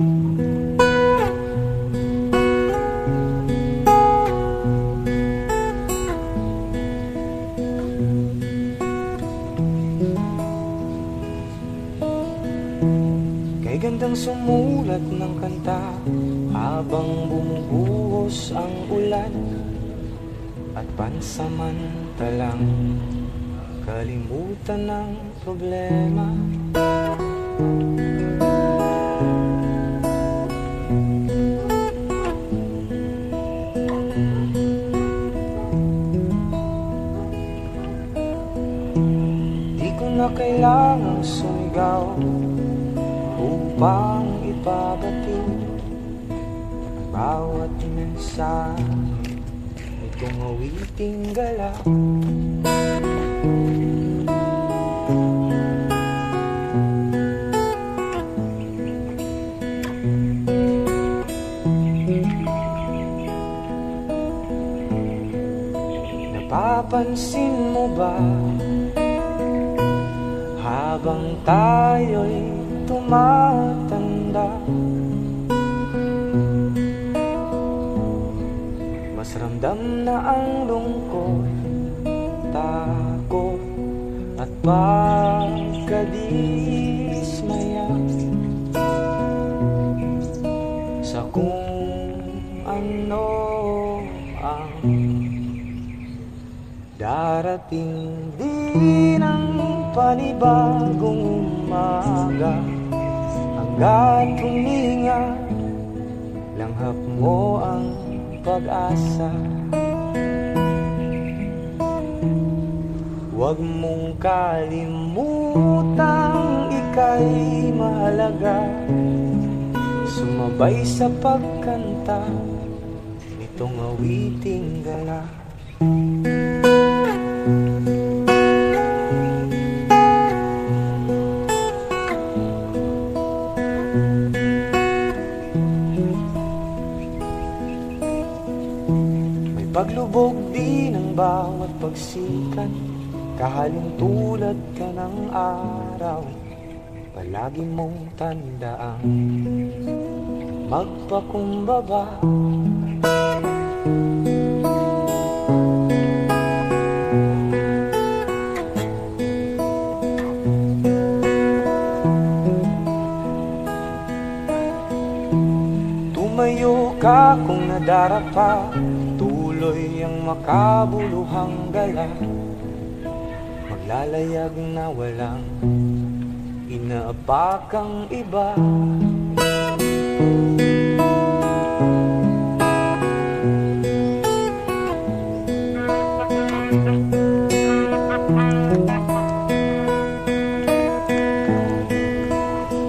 Kay gandang sumulat ng kanta Habang bumubuhos ang ulan At pansamantalang Kalimutan ng problema. Di kailangang sumigaw upang ipabatid ang bawat mensahe nitong awiting galaw. Napapansin mo ba habang tayo'y tumatanda. Mas ramdam na ang lungkot, takot at pagkadismaya. Sa kung ano ang Darating din ang panibagong umaga. Hanggat huminga Langhap mo ang pag-asa. Huwag mong kalimutang ika'y mahalaga. Sumabay sa pagkanta Nitong awiting gala May paglubog din ang bawat pagsikat Kahalin tulad ka ng araw Palagi mong tandaan. Magpakumbaba Tumayo ka kung nadarapa. Tuloy ang makabuluhang gala. Maglalayag na walang inaapakang iba.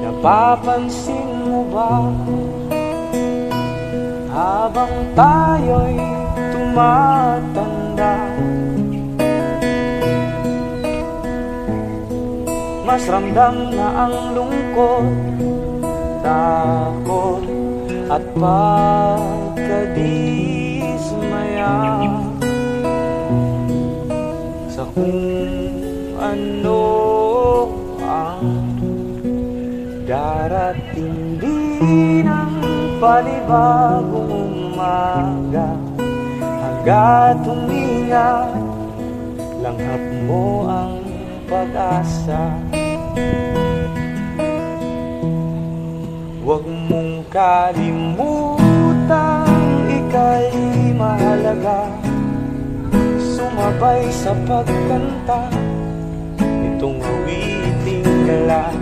Napapansin mo ba habang tayo'y tumatanda. Mas ramdam na ang lungkot, takot at pagkadismaya Sa kung ano ang Darating din ang panibagong umaga. Hanggat huminga Langhap mo ang pag-asa. Huwag mong kalimutang ika'y mahalaga. Sumabay sa pagkanta Itong awiting gala